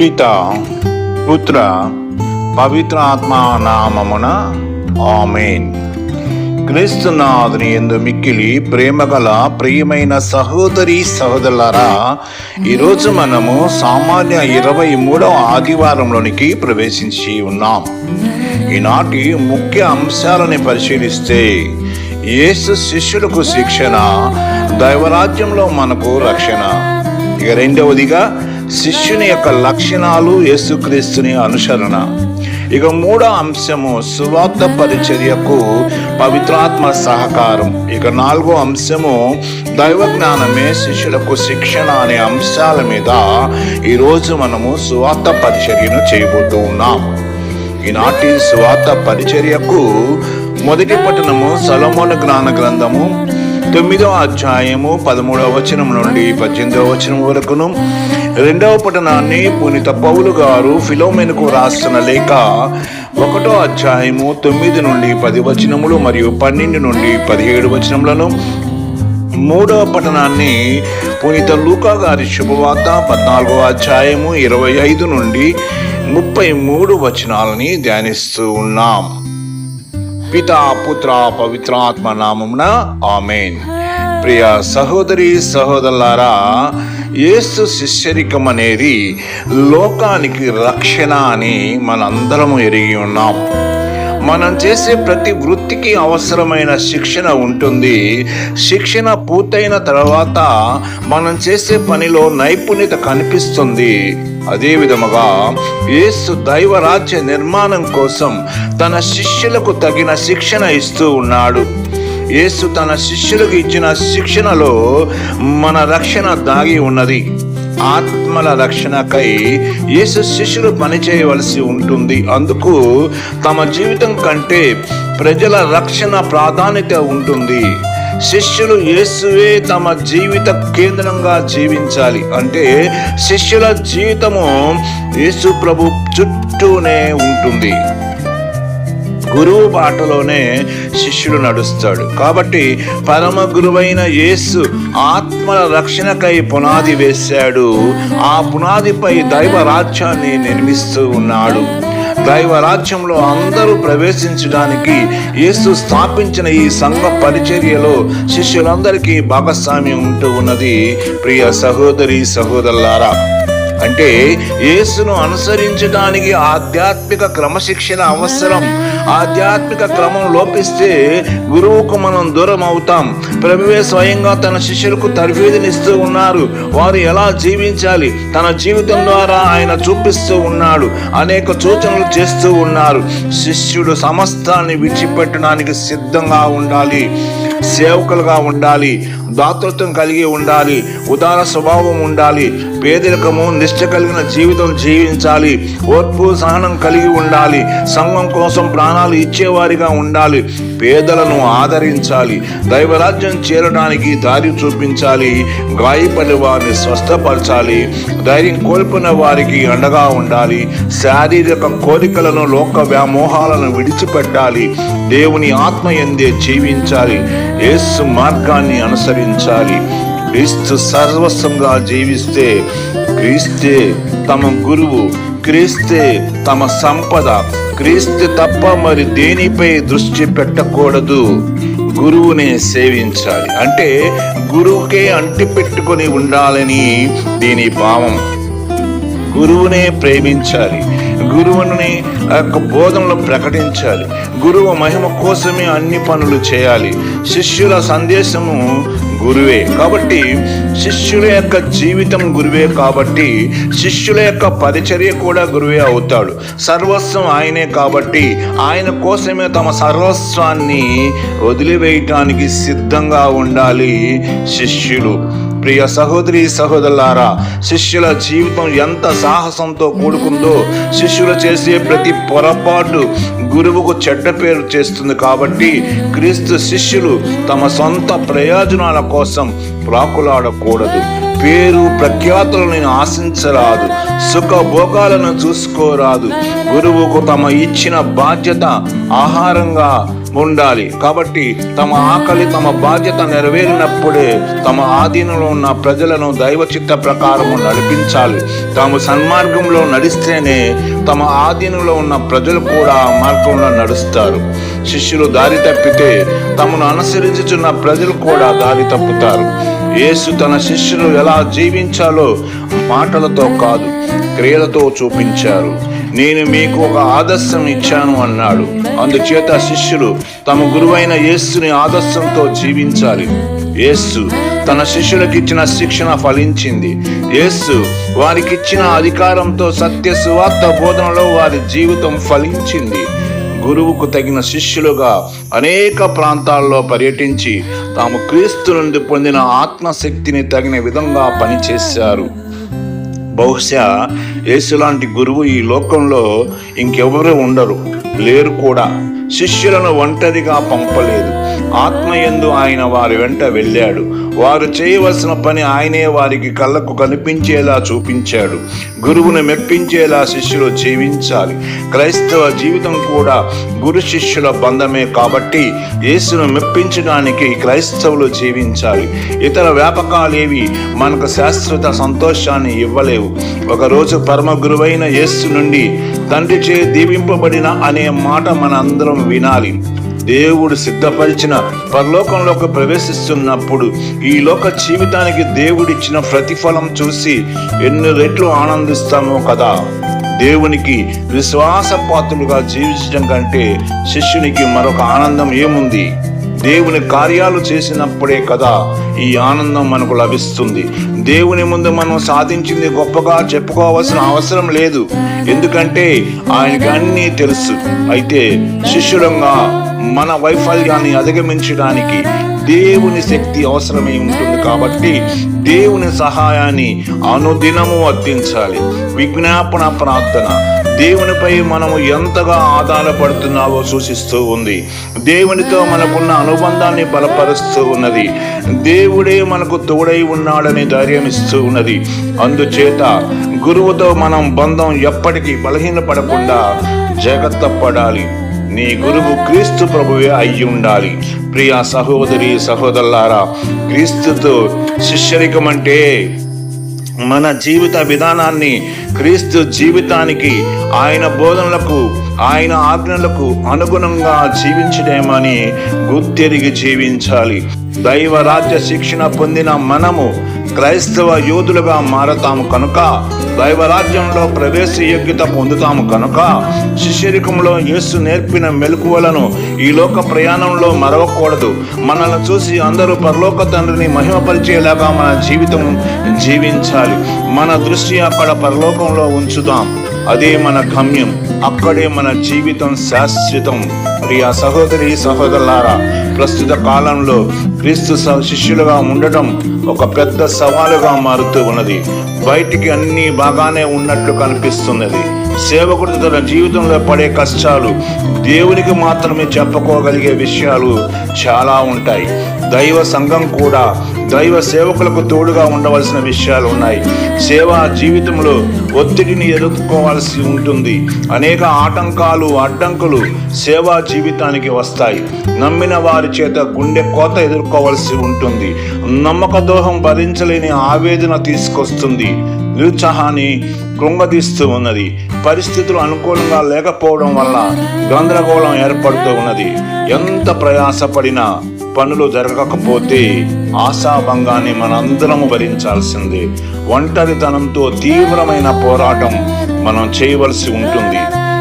పిత పుత్ర పవిత్ర ఆత్మ నామమున ఆమెన్. క్రీస్తునాథుని ఎందు మిక్కిలి ప్రేమగల ప్రియమైన సహోదరి సహోదరులారా ఈరోజు మనము సామాన్య ఇరవై మూడవ ఆదివారంలోనికి ప్రవేశించి ఉన్నాం. ఈనాటి ముఖ్య అంశాలని పరిశీలిస్తే యేసు శిష్యులకు శిక్షణ దైవరాజ్యంలో మనకు రక్షణ. ఇక రెండవదిగా శిష్యుని యొక్క లక్షణాలు యేసుక్రీస్తుని అనుసరణ. ఇక మూడో అంశము సువార్త పరిచర్యకు పవిత్రాత్మ సహకారం. ఇక నాలుగో అంశము దైవ జ్ఞానమే శిష్యులకు శిక్షణ అనే అంశాల మీద ఈరోజు మనము సువార్త పరిచర్యను చేయబోతూ ఉన్నాం. ఈనాటి సువార్త పరిచర్యకు మొదటి పట్టణము సలమోన జ్ఞాన గ్రంథము తొమ్మిదవ అధ్యాయము పదమూడవ వచనం నుండి పద్దెనిమిదవ వచనం వరకును రెండవ పట్టణాన్ని పునీత పౌలు గారు ఫిలోమెన్కు రాస్తున్న లేఖ ఒకటో అధ్యాయము తొమ్మిది నుండి పది వచనములు మరియు పన్నెండు నుండి పదిహేడు వచనములను. మూడవ పట్టణాన్ని పునీత లూకా గారి శుభవార్త పద్నాలుగో అధ్యాయము ఇరవై ఐదు నుండి ముప్పై మూడు వచనాలని ధ్యానిస్తూ ఉన్నాం. పితా పుత్ర పవిత్రాత్మ నామమున ఆమెన్. ప్రియ సహోదరి సహోదరులారా యేసు శిష్యరికం అనేది లోకానికి రక్షణ అని మనందరము ఎరిగి ఉన్నాం. మనం చేసే ప్రతి వృత్తికి అవసరమైన శిక్షణ ఉంటుంది. శిక్షణ పూర్తయిన తర్వాత మనం చేసే పనిలో నైపుణ్యత కనిపిస్తుంది. అదే విధముగా యేసు దైవరాజ్య నిర్మాణం కోసం తన శిష్యులకు తగిన శిక్షణ ఇస్తూ ఉన్నాడు. యేసు తన శిష్యులకు ఇచ్చిన శిక్షణలో మన రక్షణ దాగి ఉన్నది. ఆత్మల రక్షణకై యేసు శిష్యులు పనిచేయవలసి ఉంటుంది. అందుకు తమ జీవితం కంటే ప్రజల రక్షణ ప్రాధాన్యత ఉంటుంది. శిష్యులు యేసువే తమ జీవిత కేంద్రంగా జీవించాలి. అంటే శిష్యుల జీవితము యేసు ప్రభు చుట్టూనే ఉంటుంది. గురువు బాటలోనే శిష్యుడు నడుస్తాడు. కాబట్టి పరమ గురువైన యేసు ఆత్మల రక్షణకై పునాది వేశాడు. ఆ పునాదిపై దైవ రాజ్యాన్ని నిర్మిస్తూ ఉన్నాడు. దైవ రాజ్యంలో అందరూ ప్రవేశించడానికి యేసు స్థాపించిన ఈ సంఘ పరిచర్యలో శిష్యులందరికీ భాగస్వామ్యం ఉంటూ ఉన్నది. ప్రియ సహోదరి సహోదరులారా అంటే యేసును అనుసరించడానికి ఆధ్యాత్మిక క్రమశిక్షణ అవసరం. ఆధ్యాత్మిక క్రమం లోపిస్తే గురువుకు మనం దూరం అవుతాం. ప్రభువే స్వయంగా తన శిష్యులకు తర్ఫీదునిస్తూ ఉన్నారు. వారు ఎలా జీవించాలి? తన జీవితం ద్వారా ఆయన చూపిస్తూ ఉన్నాడు. అనేక సూచనలు చేస్తూ ఉన్నారు. శిష్యుడు సమస్తాన్ని విడిచిపెట్టడానికి సిద్ధంగా ఉండాలి. సేవకులుగా ఉండాలి. దాతృత్వం కలిగి ఉండాలి ఉదార స్వభావం ఉండాలి పేదరికము నిష్ట కలిగిన జీవితం జీవించాలి ఓర్పు సహనం కలిగి ఉండాలి సంఘం కోసం ప్రాణాలు ఇచ్చేవారిగా ఉండాలి పేదలను ఆదరించాలి దైవరాజ్యం చేరడానికి దారి చూపించాలి గాయపడి వారిని స్వస్థపరచాలి ధైర్యం కోల్పోయిన వారికి అండగా ఉండాలి శారీరక కోరికలను లోక వ్యామోహాలను విడిచిపెట్టాలి దేవుని ఆత్మ ఎందే జీవించాలి యేసు మార్గాన్ని అనుసరి జీవించాలి క్రీస్తు సర్వస్వంగా జీవిస్తే క్రీస్తే తమ గురువు క్రీస్తే తమ సంపద క్రీస్తు తప్ప మరి దేనిపై దృష్టి పెట్టకూడదు. గురువునే సేవించాలి. అంటే గురువుకే అంటి పెట్టుకొని ఉండాలని దీని భావం. గురువునే ప్రేమించాలి. గురువుని ఆ యొక్క బోధనలు ప్రకటించాలి. గురువు మహిమ కోసమే అన్ని పనులు చేయాలి. శిష్యుల సందేశము గురువే. కాబట్టి శిష్యుల యొక్క జీవితం గురువే కాబట్టి శిష్యుల యొక్క పరిచర్య కూడా గురువే అవుతాడు. సర్వస్వం ఆయనే కాబట్టి ఆయన కోసమే తమ సర్వస్వాన్ని వదిలివేయటానికి సిద్ధంగా ఉండాలి శిష్యులు. ప్రియ సహోదరి సహోదరులారా శిష్యుల జీవితం ఎంత సాహసంతో కూడుకుందో శిష్యులు చేసే ప్రతి పొరపాటు గురువుకు చెడ్డ పేరు చేస్తుంది కాబట్టి క్రీస్తు శిష్యులు తమ సొంత ప్రయోజనాల కోసం ప్రాకులాడకూడదు పేరు ప్రఖ్యాతులను నేను ఆశించరాదు. సుఖభోగాలను చూసుకోరాదు. గురువుకు తమ ఇచ్చిన బాధ్యత ఆహారంగా ఉండాలి. కాబట్టి తమ ఆకలి తమ బాధ్యత నెరవేరినప్పుడే తమ ఆధీనంలో ఉన్న ప్రజలను దైవ చిత్త ప్రకారము నడిపించాలి. తాము సన్మార్గంలో నడిస్తేనే తమ ఆధీనంలో ఉన్న ప్రజలు కూడా మార్గంలో నడుస్తారు. శిష్యులు దారి తప్పితే తమను అనుసరించుచున్న ప్రజలు కూడా దారి తప్పుతారు. యేసు తన శిష్యులు ఎలా జీవించాలో మాటలతో కాదు క్రియలతో చూపించారు. నేను మీకు ఒక ఆదర్శం ఇచ్చాను అన్నాడు. అందుచేత శిష్యులు తమ గురువైన యేస్సుని ఆదర్శంతో జీవించాలి. యేస్సు తన శిష్యులకు ఇచ్చిన శిక్షణ ఫలించింది. యేస్సు వారికిచ్చిన అధికారంతో సత్య సువార్త బోధనలో వారి జీవితం ఫలించింది. గురువుకు తగిన శిష్యులుగా అనేక ప్రాంతాల్లో పర్యటించి తాము క్రీస్తు నుండి పొందిన ఆత్మశక్తిని తగిన విధంగా పనిచేశారు. బహుశా యేసులాంటి గురువు ఈ లోకంలో ఇంకెవరు ఉండరు లేరు కూడా. శిష్యులను ఒంటరిగా పంపలేదు. ఆత్మయందు ఆయన వారి వెంట వెళ్ళాడు. వారు చేయవలసిన పని ఆయనే వారికి కళ్ళకు కనిపించేలా చూపించాడు. గురువును మెప్పించేలా శిష్యులు జీవించాలి. క్రైస్తవ జీవితం కూడా గురు శిష్యుల బంధమే కాబట్టి యేసును మెప్పించడానికి క్రైస్తవులు జీవించాలి. ఇతర వ్యాపకాలేవి మనకు శాశ్వత సంతోషాన్ని ఇవ్వలేవు. ఒకరోజు పరమ గురువైన యేసు నుండి తండ్రి చే దీవింపబడిన అనే మాట మన అందరం వినాలి. దేవుడు సిద్ధపరిచిన పరలోకంలోకి ప్రవేశిస్తున్నప్పుడు ఈ లోక జీవితానికి దేవుడిచ్చిన ప్రతిఫలం చూసి ఎన్ని రెట్లు ఆనందిస్తామో కదా. దేవునికి విశ్వాసపాత్రులుగా జీవించడం కంటే శిష్యునికి మరొక ఆనందం ఏముంది? దేవుని కార్యాలు చేసినప్పుడే కదా ఈ ఆనందం మనకు లభిస్తుంది. దేవుని ముందు మనం సాధించింది గొప్పగా చెప్పుకోవాల్సిన అవసరం లేదు. ఎందుకంటే ఆయనకి అన్నీ తెలుసు. అయితే శిష్యులంగా మన వైఫల్యాన్ని అధిగమించడానికి దేవుని శక్తి అవసరమై ఉంటుంది కాబట్టి దేవుని సహాయాన్ని అనుదినము అర్థించాలి విజ్ఞాపన ప్రార్థన. దేవునిపై మనము ఎంతగా ఆధారపడుతున్నావో సూచిస్తూ ఉంది. దేవునితో మనకున్న అనుబంధాన్ని బలపరుస్తూ ఉన్నది. దేవుడే మనకు తోడై ఉన్నాడని ధైర్యం ఇస్తూ ఉన్నది. అందుచేత గురువుతో మనం బంధం ఎప్పటికీ బలహీనపడకుండా జాగ్రత్త పడాలి నీ గురువు క్రీస్తు ప్రభువే అయి ఉండాలి ప్రియ సహోదరి సహోదరులారా క్రీస్తుతో శిష్యరికం అంటే మన జీవిత విధానాన్ని క్రీస్తు జీవితానికి ఆయన బోధనలకు ఆయన ఆజ్ఞలకు అనుగుణంగా జీవించడేమని గుర్తెరిగి జీవించాలి. దైవ రాజ్య శిక్షణ పొందిన మనము క్రైస్తవ యోధులుగా మారతాము కనుక దైవరాజ్యంలో ప్రవేశ యోగ్యత పొందుతాము కనుక శిష్యరికంలో యేసు నేర్పిన మెలకువలను ఈ లోక ప్రయాణంలో మరవకూడదు. మనల్ని చూసి అందరూ పరలోక తండ్రిని మహిమపరిచేలాగా మన జీవితం జీవించాలి. మన దృష్టి అక్కడ పరలోకంలో ఉంచుదాం. అదే మన గమ్యం. అక్కడే మన జీవితం శాశ్వతం. ప్రియ సహోదరి సహోదరులారా ప్రస్తుత కాలంలో క్రీస్తు శిష్యులుగా ఉండటం ఒక పెద్ద సవాలుగా మారుతూ ఉన్నది. బయటికి అన్ని బాగానే ఉన్నట్లు కనిపిస్తున్నది. సేవకుడు తన జీవితంలో పడే కష్టాలు దేవునికి మాత్రమే చెప్పుకోగలిగే విషయాలు చాలా ఉంటాయి. దైవ సంఘం కూడా దైవ సేవకులకు తోడుగా ఉండవలసిన విషయాలు ఉన్నాయి. సేవా జీవితంలో ఒత్తిడిని ఎదుర్కోవాల్సి ఉంటుంది. అనేక ఆటంకాలు అడ్డంకులు సేవా జీవితానికి వస్తాయి. నమ్మిన వారి చేత గుండె కోత ఎదుర్కోవాల్సి ఉంటుంది. నమ్మక దోహం భరించలేని ఆవేదన తీసుకొస్తుంది. నిరుత్సాహాన్ని కృంగదీస్తూ ఉన్నది. పరిస్థితులు అనుకూలంగా లేకపోవడం వల్ల గందరగోళం ఏర్పడుతూ ఉన్నది. ఎంత ప్రయాసపడినా పనులు జరగకపోతే ఆశాభంగాన్ని మనందరము భరించాల్సిందే. ఒంటరితనంతో తీవ్రమైన పోరాటం మనం చేయవలసి ఉంటుంది.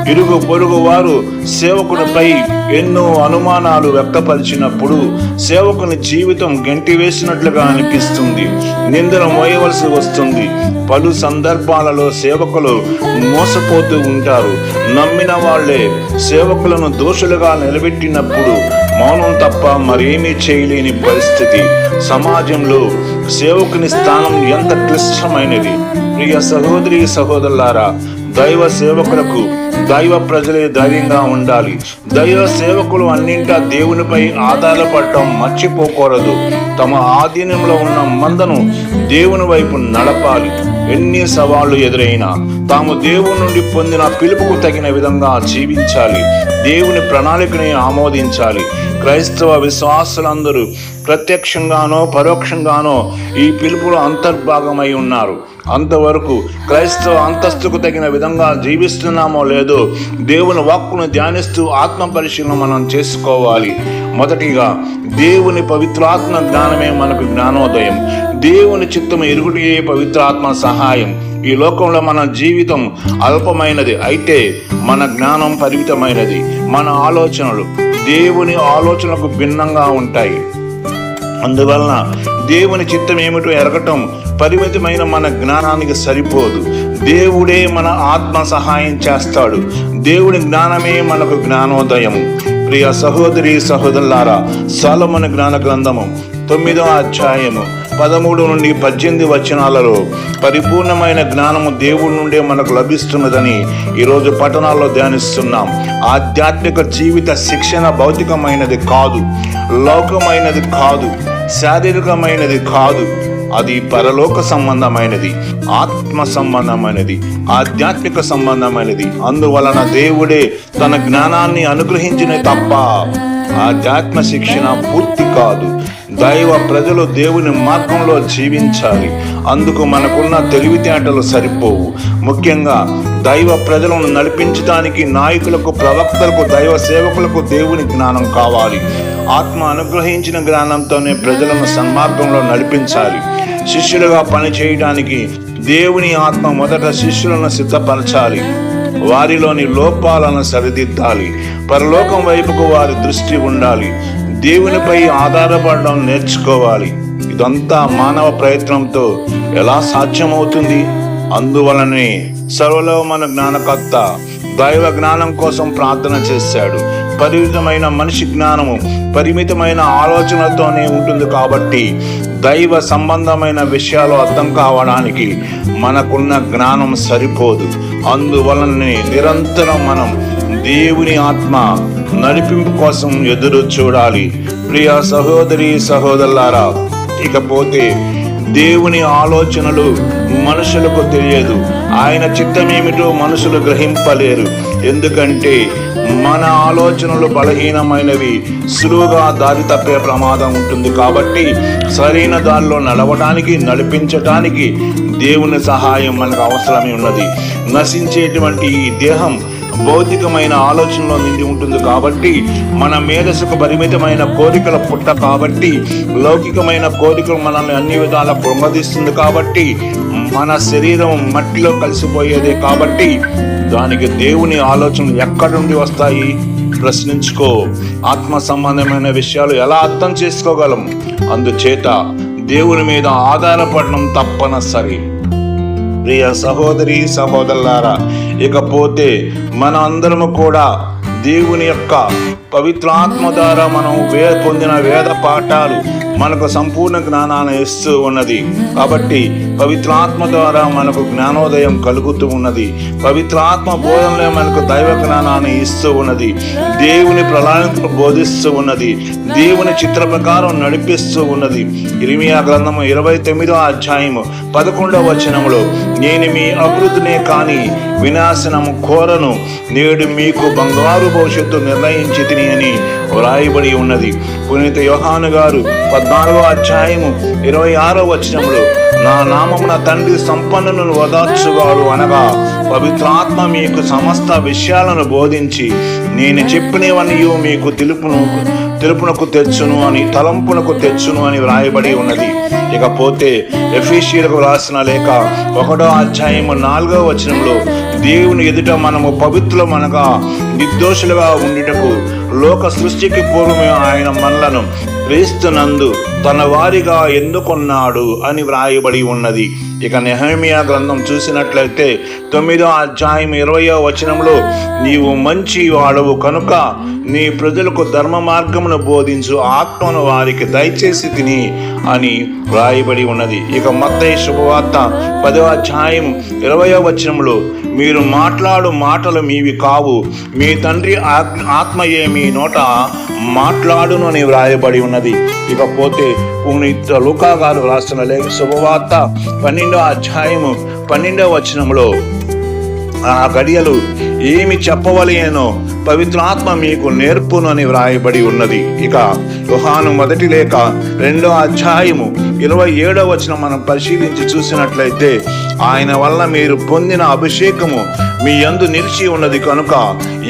ఇరుగు పొరుగు వారు సేవకునిపై ఎన్నో అనుమానాలు వ్యక్తపరిచినప్పుడు సేవకుని జీవితం గంటి వేసినట్లుగా అనిపిస్తుంది. నిందన మోయవలసి వస్తుంది. పలు సందర్భాలలో సేవకులు మోసపోతూ ఉంటారు. నమ్మిన వాళ్ళే సేవకులను దోషులుగా నిలబెట్టినప్పుడు మౌనం తప్ప మరేమీ చేయలేని పరిస్థితి. సమాజంలో సేవకుని స్థానం ఎంత క్లిష్టమైనది. ప్రియ సహోదరి సహోదరులారా దైవ సేవకులకు దైవ ప్రజలే ధైర్యంగా ఉండాలి. దైవ సేవకులు అన్నింటా దేవునిపై ఆధారపడటం మర్చిపోకూడదు. తమ ఆధీనంలో ఉన్న మందను దేవుని వైపు నడపాలి. ఎన్ని సవాళ్ళు ఎదురైనా తాము దేవుని నుండి పొందిన పిలుపుకు తగిన విధంగా జీవించాలి. దేవుని ప్రణాళికని ఆమోదించాలి. క్రైస్తవ విశ్వాసులందరూ ప్రత్యక్షంగానో పరోక్షంగానో ఈ పిలుపులో అంతర్భాగమై ఉన్నారు. అంతవరకు క్రైస్తవ అంతస్తుకు తగిన విధంగా జీవిస్తున్నామో లేదో దేవుని వాక్కును ధ్యానిస్తూ ఆత్మ పరిశీలన మనం చేసుకోవాలి. మొదటిగా దేవుని పవిత్రాత్మ జ్ఞానమే మనకు జ్ఞానోదయం. దేవుని చిత్తము ఎరుగుటే పవిత్రాత్మ సహాయం. ఈ లోకంలో మన జీవితం అల్పమైనది అయితే మన జ్ఞానం పరిమితమైనది. మన ఆలోచనలు దేవుని ఆలోచనకు భిన్నంగా ఉంటాయి. అందువలన దేవుని చిత్తం ఏమిటో ఎరగటం పరిమితమైన మన జ్ఞానానికి సరిపోదు. దేవుడే మన ఆత్మ సహాయం చేస్తాడు. దేవుని జ్ఞానమే మనకు జ్ఞానోదయం. ప్రియ సహోదరి సహోదరులారా సొలొమోను జ్ఞాన గ్రంథము తొమ్మిదో అధ్యాయము పదమూడు నుండి పద్దెనిమిది వచనాలలో పరిపూర్ణమైన జ్ఞానము దేవుడి నుండే మనకు లభిస్తున్నదని ఈరోజు పట్టణాల్లో ధ్యానిస్తున్నాం. ఆధ్యాత్మిక జీవిత శిక్షణ భౌతికమైనది కాదు లోకమైనది కాదు శారీరకమైనది కాదు అది పరలోక సంబంధమైనది ఆత్మ సంబంధమైనది ఆధ్యాత్మిక సంబంధమైనది. అందువలన దేవుడే తన జ్ఞానాన్ని అనుగ్రహించిన తప్ప ఆధ్యాత్మ శిక్షణ పూర్తి కాదు. దైవ ప్రజలు దేవుని మార్గంలో జీవించాలి. అందుకు మనకున్న తెలివితేటలు సరిపోవు. ముఖ్యంగా దైవ ప్రజలను నడిపించడానికి నాయకులకు ప్రవక్తలకు దైవ సేవకులకు దేవుని జ్ఞానం కావాలి. ఆత్మ అనుగ్రహించిన జ్ఞానంతోనే ప్రజలను సన్మార్గంలో నడిపించాలి. శిష్యులుగా పని చేయడానికి దేవుని ఆత్మ మొదట శిష్యులను సిద్ధపరచాలి. వారిలోని లోపాలను సరిదిద్దాలి. పరలోకం వైపుకు వారి దృష్టి ఉండాలి. దేవునిపై ఆధారపడడం నేర్చుకోవాలి. ఇదంతా మానవ ప్రయత్నంతో ఎలా సాధ్యమవుతుంది? అందువలనే సర్వలోమన జ్ఞానకర్త దైవ జ్ఞానం కోసం ప్రార్థన చేశాడు. పరిమితమైన మనిషి జ్ఞానము పరిమితమైన ఆలోచనలతోనే ఉంటుంది కాబట్టి దైవ సంబంధమైన విషయాలు అర్థం కావడానికి మనకున్న జ్ఞానం సరిపోదు. అందువలనే నిరంతరం మనం దేవుని ఆత్మ నడిపింపు కోసం ఎదురు చూడాలి. ప్రియ సహోదరి సహోదరులారా ఇకపోతే దేవుని ఆలోచనలు మనుషులకు తెలియదు. ఆయన చిత్తమేమిటో మనుషులు గ్రహింపలేరు. ఎందుకంటే మన ఆలోచనలు బలహీనమైనవి. సులువుగా దారి తప్పే ప్రమాదం ఉంటుంది కాబట్టి సరైన దారిలో నడవడానికి నడిపించటానికి దేవుని సహాయం మనకు అవసరమే ఉన్నది. నశించేటువంటి ఈ దేహం భౌతికమైన ఆలోచనలో నిండి ఉంటుంది కాబట్టి మన మేధస్సుకు పరిమితమైన కోరికల పుట్ట కాబట్టి లౌకికమైన కోరికలు మనల్ని అన్ని విధాలా కృంగదీస్తుంది కాబట్టి మన శరీరం మట్టిలో కలిసిపోయేదే కాబట్టి దానికి దేవుని ఆలోచనలు ఎక్కడి నుండి వస్తాయి? ప్రశ్నించుకో. ఆత్మ సంబంధమైన విషయాలు ఎలా అర్థం చేసుకోగలం? అందుచేత దేవుని మీద ఆధారపడడం తప్పనిసరి. ప్రియ సహోదరి సహోదరులారా ఇకపోతే మన అందరము కూడా దేవుని యొక్క పవిత్రాత్మ ద్వారా మనం వే పొందిన వేద పాఠాలు మనకు సంపూర్ణ జ్ఞానాన్ని ఇస్తూ ఉన్నది. కాబట్టి పవిత్రాత్మ ద్వారా మనకు జ్ఞానోదయం కలుగుతూ ఉన్నది. పవిత్రాత్మ బోధనలే మనకు దైవ జ్ఞానాన్ని ఇస్తూ ఉన్నది. దేవుని ప్రణాళికలు బోధిస్తూ ఉన్నది. దేవుని చిత్ర ప్రకారం నడిపిస్తూ ఉన్నది. ఇరిమియా గ్రంథము ఇరవై తొమ్మిదో అధ్యాయము పదకొండవ వచనములో నేను మీ అభివృద్ధినే కానీ వినాశనము కోరను. నేడు మీకు బంగారు భవిష్యత్తు నిర్ణయించి తిని అని వ్రాయబడి ఉన్నది. పునీత యోహాను గారు పద్నాలుగో అధ్యాయము ఇరవై ఆరో వచనములో నా నామమున తండ్రి సంపన్నులను వదార్చువాడు అనగా పవిత్రాత్మ మీకు సమస్త విషయాలను బోధించి నేను చెప్పినవన్నీ మీకు తెలుపును తెలుపునకు తెచ్చును అని తలంపునకు తెచ్చును అని వ్రాయబడి ఉన్నది. ఇకపోతే ఎఫీషియలకు రాసిన లేక ఒకటో అధ్యాయము నాలుగో వచనంలో దేవుని ఎదుట మనము పవిత్రులమనగా నిర్దోషులుగా ఉండుటకు లోక సృష్టి సృష్టికి పూర్వమే ఆయన మనలను క్రీస్తునందు తన వారిగా ఎందుకున్నాడు అని వ్రాయబడి ఉన్నది. ఇక నెహమియా గ్రంథం చూసినట్లయితే తొమ్మిదో అధ్యాయం ఇరవయో వచనంలో నీవు మంచి వాడవు కనుక నీ ప్రజలకు ధర్మ మార్గమును బోధించు ఆత్మను వారికి దయచేసి తిని అని వ్రాయబడి ఉన్నది. ఇక మత్తయ్య శుభవార్త పదవ అధ్యాయం ఇరవయో వచనంలో మీరు మాట్లాడు మాటలు మీవి కావు మీ తండ్రి ఆత్మయే మీ నోట మాట్లాడును అని వ్రాయబడి ఉన్నది. ఇకపోతే పునీత లూకా గారు రాసిన లేఖ శుభవార్త పన్నెండో అధ్యాయము పన్నెండో వచనంలో ఆ గడియలు ఏమి చెప్పవలేనో పవిత్రాత్మ మీకు నేర్పును అని వ్రాయబడి ఉన్నది. ఇక యోహాను మొదటి లేక రెండో అధ్యాయము ఇరవై ఏడో వచనం మనం పరిశీలించి చూసినట్లయితే ఆయన వల్ల మీరు పొందిన అభిషేకము మీ యందు నిలిచి ఉన్నది కనుక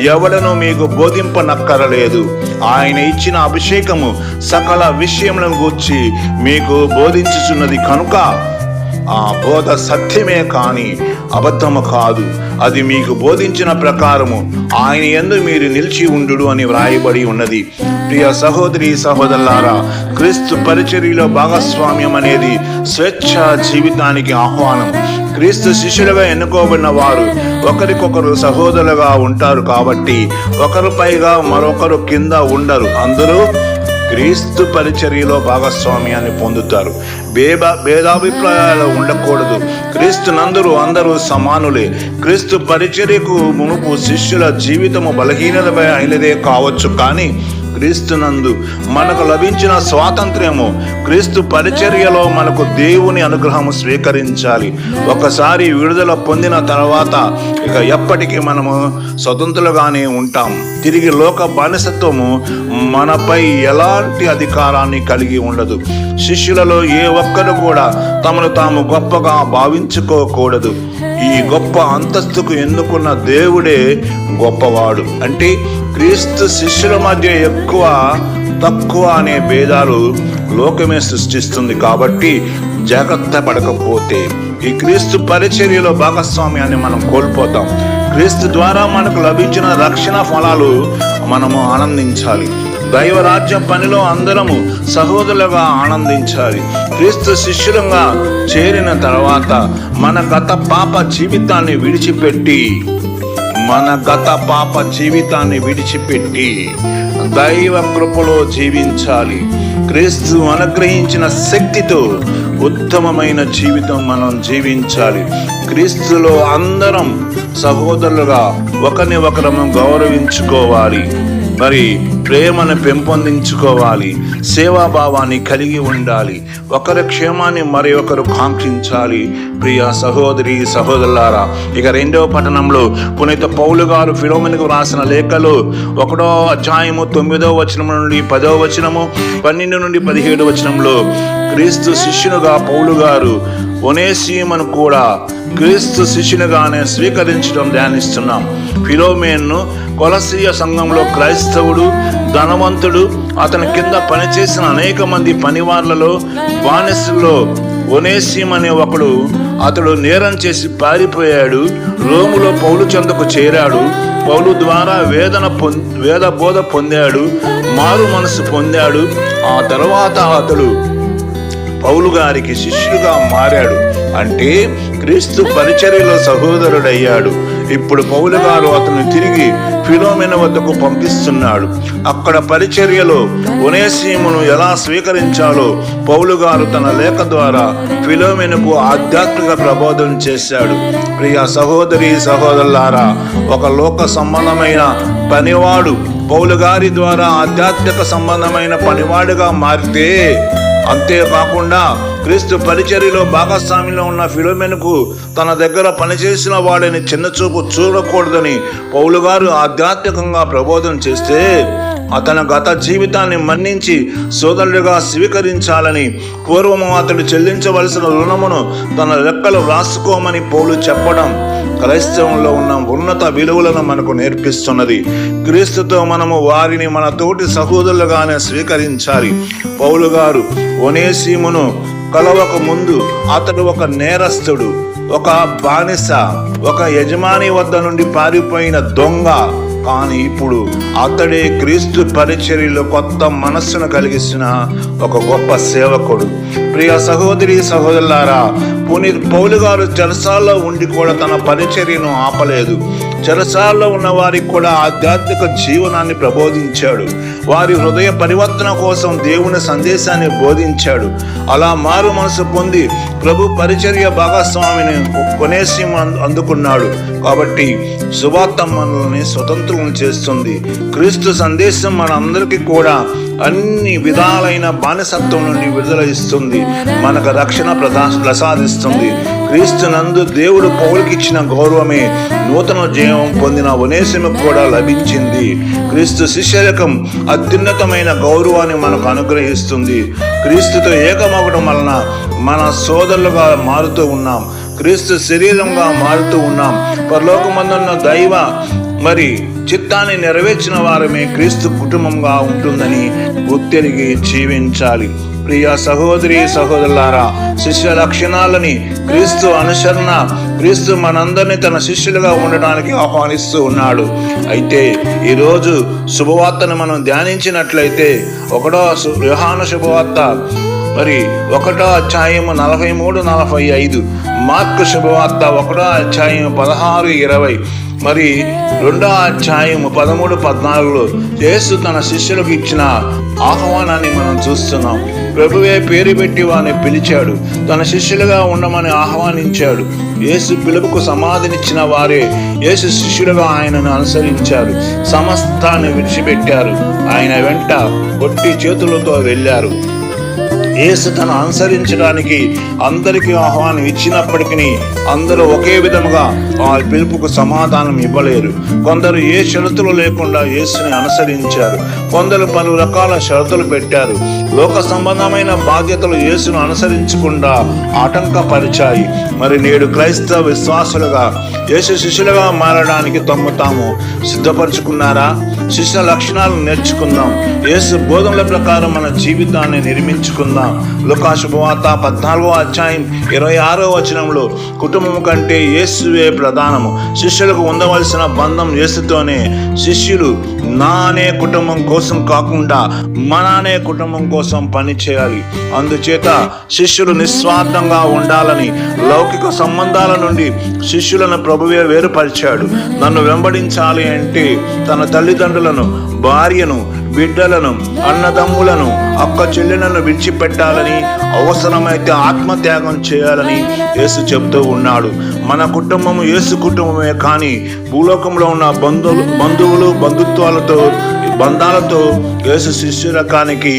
ఎవడను మీకు బోధింపనక్కరలేదు. ఆయన ఇచ్చిన అభిషేకము సకల విషయములను గూర్చి మీకు బోధించుచున్నది కనుక ఆ బోధ సత్యమే కాని అబద్ధము కాదు. అది మీకు బోధించిన ప్రకారము. ఆయన ఎందు మీరు నిలిచి ఉండు అని వ్రాయబడి ఉన్నది. ప్రియ సహోదరి సహోదరులారా క్రీస్తు పరిచర్యలో భాగస్వామ్యం అనేది స్వేచ్ఛ జీవితానికి ఆహ్వానం. క్రీస్తు శిష్యులుగా ఎన్నుకోబడిన వారు ఒకరికొకరు సహోదరులుగా ఉంటారు కాబట్టి ఒకరు పైగా మరొకరు కింద ఉండరు. అందరూ క్రీస్తు పరిచర్యలో భాగస్వామ్యాన్ని పొందుతారు. భేద భేదాభిప్రాయాలు ఉండకూడదు. క్రీస్తు నందరూ అందరూ సమానులే. క్రీస్తు పరిచర్యకు మునుపు శిష్యుల జీవితము బలహీనతపై అయినదే కావచ్చు కానీ క్రీస్తునందు మనకు లభించిన స్వాతంత్ర్యము. క్రీస్తు పరిచర్యలో మనకు దేవుని అనుగ్రహము స్వీకరించాలి. ఒకసారి విడుదల పొందిన తర్వాత ఇక ఎప్పటికీ మనము స్వతంత్రులుగానే ఉంటాం. తిరిగి లోక బానిసత్వము మనపై ఎలాంటి అధికారాన్ని కలిగి ఉండదు. శిష్యులలో ఏ ఒక్కరు కూడా తమను తాము గొప్పగా భావించుకోకూడదు. ఈ గొప్ప అంతస్తుకు ఎన్నుకున్న దేవుడే గొప్పవాడు. అంటే క్రీస్తు శిష్యుల మధ్య ఎక్కువ తక్కువ అనే భేదాలు లోకమే సృష్టిస్తుంది కాబట్టి జాగ్రత్త పడకపోతే ఈ క్రీస్తు పరిచర్యలో భాగస్వామ్యాన్ని మనం కోల్పోతాం. క్రీస్తు ద్వారా మనకు లభించిన రక్షణ ఫలాలు మనము ఆనందించాలి. దైవరాజ్య పనిలో అందరము సహోదరులుగా ఆనందించాలి. క్రీస్తు శిష్యులంగా చేరిన తర్వాత మన గత పాప జీవితాన్ని విడిచిపెట్టి మన గత పాప జీవితాన్ని విడిచిపెట్టి దైవ కృపలో జీవించాలి. క్రీస్తు అనుగ్రహించిన శక్తితో ఉత్తమమైన జీవితం మనం జీవించాలి. క్రీస్తులో అందరం సహోదరులుగా ఒకరిని ఒకరము గౌరవించుకోవాలి. మరి ప్రేమను పెంపొందించుకోవాలి సేవాభావాన్ని కలిగి ఉండాలి ఒకరి క్షేమాన్ని మరి ఒకరు కాంక్షించాలి. ప్రియ సహోదరి సహోదరులారా ఇక రెండవ పట్టణంలో పునీత పౌలు గారు ఫిలోమినకు రాసిన లేఖలు ఒకటో అధ్యాయము తొమ్మిదో వచనం నుండి పదో వచనము పన్నెండు నుండి పదిహేడు వచనంలో క్రీస్తు శిష్యునుగా పౌలు గారు ఒనేసీమను కూడా క్రీస్తు శిష్యునిగానే స్వీకరించడం ధ్యానిస్తున్నాం. ఫిలోమేన్ను కొలసీయ సంఘంలో క్రైస్తవుడు ధనవంతుడు అతని కింద పనిచేసిన అనేక మంది పనివార్లలో బానిసల్లో ఒనేసిం అనే ఒకడు అతడు నేరం చేసి పారిపోయాడు. రోములో పౌలు చెందకు చేరాడు. పౌలు ద్వారా వేదన వేద బోధ పొందాడు. మారు మనసు పొందాడు. ఆ తర్వాత అతడు పౌలు గారికి శిష్యుగా మారాడు. అంటే క్రీస్తు పరిచర్యలో సహోదరుడయ్యాడు. ఇప్పుడు పౌలు గారు అతను తిరిగి ఫిలోమెన వద్దకు పంపిస్తున్నాడు. అక్కడ పరిచర్యలో ఉనేసీమును ఎలా స్వీకరించాలో పౌలు గారు తన లేఖ ద్వారా ఫిలోమెనకు ఆధ్యాత్మిక ప్రబోధం చేశాడు. ప్రియ సహోదరి సహోదరులారా ఒక లోక సంబంధమైన పనివాడు పౌలు గారి ద్వారా ఆధ్యాత్మిక సంబంధమైన పనివాడుగా మారితే అంతేకాకుండా క్రీస్తు పరిచర్యలో భాగస్వామ్యంలో ఉన్న ఫిలోమెన్కు తన దగ్గర పనిచేసిన వాడిని చిన్నచూపు చూడకూడదని పౌలు గారు ఆధ్యాత్మికంగా ప్రబోధం చేస్తే అతని గత జీవితాన్ని మన్నించి సోదరుడిగా స్వీకరించాలని పూర్వము అతడు చెల్లించవలసిన రుణమును తన లెక్కలు వ్రాసుకోమని పౌలు చెప్పడం క్రైస్తవంలో ఉన్న ఉన్నత విలువలను మనకు నేర్పిస్తున్నది. క్రీస్తుతో మనము వారిని మన తోటి సహోదరులుగానే స్వీకరించాలి. పౌలు గారు ఒనేసీమును కలవక ముందు అతడు ఒక నేరస్తుడు ఒక బానిస ఒక యజమాని వద్ద నుండి పారిపోయిన దొంగ కానీ ఇప్పుడు అతడే క్రీస్తు పరిచర్యలో కొత్త మనస్సును కలిగిస్తున్న ఒక గొప్ప సేవకుడు. ప్రియ సహోదరి సహోదరులారా పునీత్ పౌలు గారు జలసాల్లో ఉండి కూడా తన పరిచర్యను ఆపలేదు. చెరసాల్లో ఉన్న వారికి కూడా ఆధ్యాత్మిక జీవనాన్ని ప్రబోధించాడు. వారి హృదయ పరివర్తన కోసం దేవుని సందేశాన్ని బోధించాడు. అలా మారు మనసు పొంది ప్రభు పరిచర్య భాగస్వామిని కొనేసి అందుకున్నాడు. కాబట్టి సువార్త మనల్ని స్వతంత్రం చేస్తుంది. క్రీస్తు సందేశం మన అందరికీ కూడా అన్ని విధాలైన బానిసత్వం నుండి విడుదల ఇస్తుంది. మనకు రక్షణ ప్రదా ప్రసాదిస్తుంది. క్రీస్తు నందు దేవుడు పౌలకిచ్చిన గౌరవమే నూతన జీవం పొందిన వనేశముకు కూడా లభించింది. క్రీస్తు శిష్యరకం అత్యున్నతమైన గౌరవాన్ని మనకు అనుగ్రహిస్తుంది. క్రీస్తుతో ఏకమవడం వలన మన సోదరులుగా మారుతూ ఉన్నాం. క్రీస్తు శరీరంగా మారుతూ ఉన్నాం. పరలోకమందున్న దైవ మరి చిత్తాన్ని నెరవేర్చిన వారమే క్రీస్తు కుటుంబంగా ఉంటుందని గుర్తెరిగి జీవించాలి. ప్రియ సహోదరి సహోదరులారా శిష్య లక్షణాలని క్రీస్తు అనుసరణ క్రీస్తు మనందరినీ తన శిష్యులుగా ఉండడానికి ఆహ్వానిస్తూ ఉన్నాడు. అయితే ఈరోజు శుభవార్తను మనం ధ్యానించినట్లయితే ఒకటో సు- యోహాను శుభవార్త మరి ఒకటో అధ్యాయము నలభై మూడు నలభై ఐదు మార్కు శుభవార్త ఒకటో అధ్యాయం పదహారు ఇరవై మరి రెండో అధ్యాయం పదమూడు పద్నాలుగులో యేసు తన శిష్యులకు ఇచ్చిన ఆహ్వానాన్ని మనం చూస్తున్నాం. ప్రభువే పేరు పెట్టి వారిని పిలిచాడు. తన శిష్యులుగా ఉండమని ఆహ్వానించాడు. యేసు పిలుపుకు సమాధినిచ్చిన వారే యేసు శిష్యులుగా ఆయనను అనుసరించారు. సమస్తాన్ని విడిచిపెట్టారు. ఆయన వెంట ఒట్టి చేతులతో వెళ్ళారు. యేసు తను అనుసరించడానికి అందరికీ ఆహ్వానం ఇచ్చినప్పటికీ అందరూ ఒకే విధముగా ఆ పిలుపుకు సమాధానం ఇవ్వలేరు. కొందరు ఏ షరతులు లేకుండా యేసుని అనుసరించారు. కొందరు పలు రకాల షరతులు పెట్టారు. లోక సంబంధమైన బాధ్యతలు యేసును అనుసరించకుండా ఆటంకపరిచాయి. మరి నేడు క్రైస్తవ విశ్వాసులుగా యేసు శిష్యులుగా మారడానికి తమ్ము తాము సిద్ధపరచుకున్నారా? శిష్య లక్షణాలు నేర్చుకుందాం. యేసు బోధనల ప్రకారం మన జీవితాన్ని నిర్మించుకుందాం. లుకా శుభవార్త పద్నాలుగో అధ్యాయం ఇరవై ఆరో వచనంలో కుటుంబం కంటే యేసువే ప్రధానము. శిష్యులకు ఉండవలసిన బంధం యేసుతోనే. శిష్యులు నా అనే కుటుంబం కోసం కాకుండా మన అనే కుటుంబం కోసం పని చేయాలి. అందుచేత శిష్యులు నిస్వార్థంగా ఉండాలని లౌకిక సంబంధాల నుండి శిష్యులను ప్రభువే వేరుపరిచాడు. నన్ను వెంబడించాలి అంటే తన తల్లిదండ్రులు తల్లిదండ్రులను భార్యను బిడ్డలను అన్నదమ్ములను అక్క చెల్లెలను విడిచిపెట్టాలని అవసరమైతే ఆత్మత్యాగం చేయాలని యేసు చెప్తూ ఉన్నాడు. మన కుటుంబము యేసు కుటుంబమే కానీ భూలోకంలో ఉన్న బంధువులు బంధువులు బంధుత్వాలతో బంధాలతో యేసు శిష్యురకానికి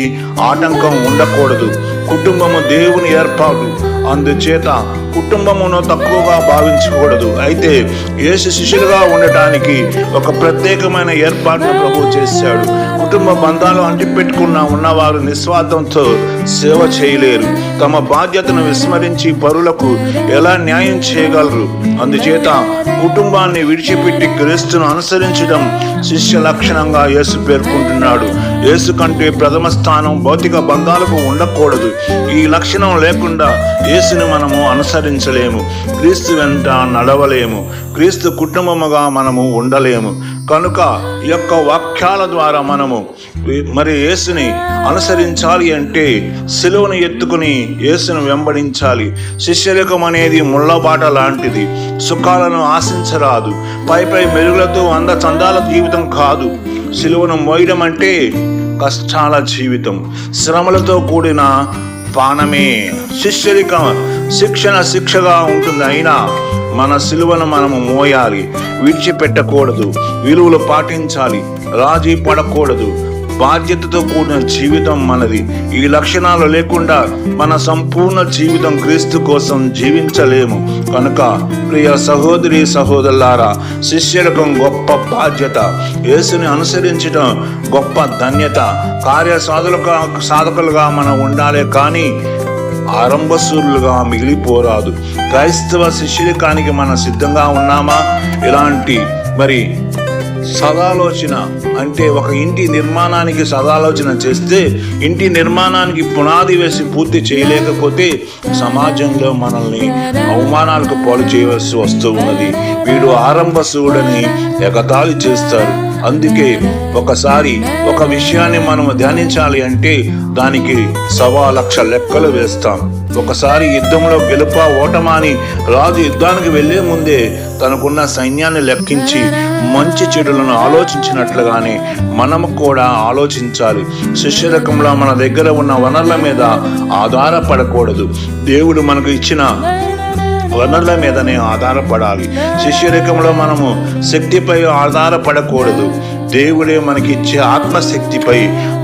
ఆటంకం ఉండకూడదు. కుటుంబము దేవుని ఏర్పాటు అందుచేత కుటుంబమును తక్కువగా భావించకూడదు. అయితే యేసు శిష్యులుగా ఉండటానికి ఒక ప్రత్యేకమైన ఏర్పాటును ప్రభు చేశాడు. కుటుంబ బంధాలు అంటిపెట్టుకున్న ఉన్నవారు నిస్వార్థంతో సేవ చేయలేరు. తమ బాధ్యతను విస్మరించి పరులకు ఎలా న్యాయం చేయగలరు? అందుచేత కుటుంబాన్ని విడిచిపెట్టి క్రీస్తును అనుసరించడం శిష్య లక్షణంగా యేసు పేర్కొంటున్నాడు. యేసు కంటే ప్రథమ స్థానం భౌతిక బంధాలకు ఉండకూడదు. ఈ లక్షణం లేకుండా యేసును మనము అనుసరించలేము. క్రీస్తు వెంట నడవలేము. క్రీస్తు కుటుంబముగా మనము ఉండలేము. కనుక ఈ యొక్క వాక్యాల ద్వారా మనము మరి యేసుని అనుసరించాలి అంటే సిలువను ఎత్తుకుని యేసును వెంబడించాలి. శిష్యరకం అనేది ముళ్ళబాట లాంటిది. సుఖాలను ఆశించరాదు. పై పై మెరుగులతో అంద చందాల జీవితం కాదు. సిలువను మోయడం అంటే కష్టాల జీవితం. శ్రమలతో కూడిన పానమే శిష్యరిక శిక్షణ శిక్షగా ఉంటుంది అయినా మన సిలువను మనము మోయాలి విడిచిపెట్టకూడదు విలువలు పాటించాలి రాజీ పడకూడదు. బాధ్యతతో కూడిన జీవితం మనది. ఈ లక్షణాలు లేకుండా మన సంపూర్ణ జీవితం క్రీస్తు కోసం జీవించలేము. కనుక ప్రియ సహోదరి సహోదరులారా శిష్యులకం గొప్ప బాధ్యత. యేసుని అనుసరించడం గొప్ప ధన్యత. కార్య సాధులుగా సాధకులుగా మనం ఉండాలి కానీ ఆరంభసూరులుగా మిగిలిపోరాదు. క్రైస్తవ శిష్యులకానికి మనం సిద్ధంగా ఉన్నామా? ఇలాంటి మరి సదాలోచన అంటే ఒక ఇంటి నిర్మాణానికి సదాలోచన చేస్తే ఇంటి నిర్మాణానికి పునాది వేసి పూర్తి చేయలేకపోతే సమాజంలో మనల్ని అవమానాలకు పాలు చేయవలసి వస్తూ ఉన్నది. వీడు ఆరంభ శివుడని ఎగతాళి చేస్తారు. అందుకే ఒకసారి ఒక విషయాన్ని మనం ధ్యానించాలి అంటే దానికి సవా లక్ష లెక్కలు వేస్తాం. ఒకసారి యుద్ధంలో గెలుప ఓటమాని రాజు యుద్ధానికి వెళ్ళే ముందే తనకున్న సైన్యాన్ని లెక్కించి మంచి చెడులను ఆలోచించినట్లుగానే మనము కూడా ఆలోచించాలి. శిష్యరకంలో మన దగ్గర ఉన్న వనరుల మీద ఆధారపడకూడదు. దేవుడు మనకు ఇచ్చిన వనరుల మీదనే ఆధారపడాలి. శిష్యరికంలో మనము శక్తిపై ఆధారపడకూడదు. దేవుడే మనకి ఇచ్చే ఆత్మశక్తిపై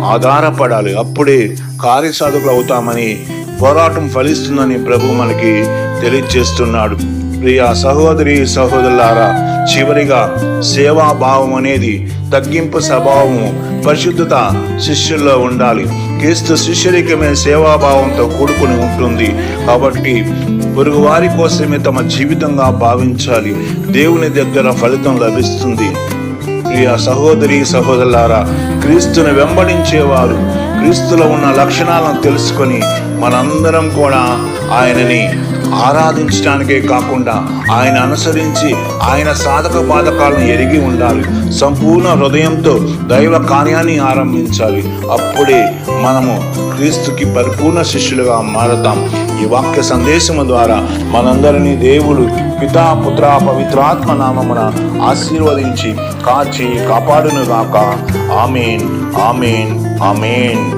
ఆధారపడాలి. అప్పుడే కార్యసాధకులు అవుతామని పోరాటం ఫలిస్తుందని ప్రభు మనకి తెలియజేస్తున్నాడు. ప్రియ సహోదరి సహోదరులారా చివరిగా సేవాభావం అనేది తగ్గింపు స్వభావము పరిశుద్ధత శిష్యుల్లో ఉండాలి. క్రీస్తు శిష్యరికమే సేవాభావంతో కూడుకుని ఉంటుంది. కాబట్టి పొరుగు వారి కోసమే తమ జీవితంగా భావించాలి. దేవుని దగ్గర ఫలితం లభిస్తుంది. ప్రియ సహోదరి సహోదరులారా క్రీస్తుని వెంబడించేవారు క్రీస్తులో ఉన్న లక్షణాలను తెలుసుకొని మనందరం కూడా ఆయనని ఆరాధించడానికే కాకుండా ఆయన అనుసరించి ఆయన సాధక బాధకాలను ఎరిగి ఉండాలి. సంపూర్ణ హృదయంతో దైవ కార్యాన్ని ఆరంభించాలి. అప్పుడే మనము క్రీస్తుకి పరిపూర్ణ శిష్యులుగా మారతాం. ఈ వాక్య సందేశము ద్వారా మనందరినీ దేవుడు పితా పుత్ర పవిత్రాత్మ నామమున ఆశీర్వదించి కాచి కాపాడునుగాక. Amen amen amen.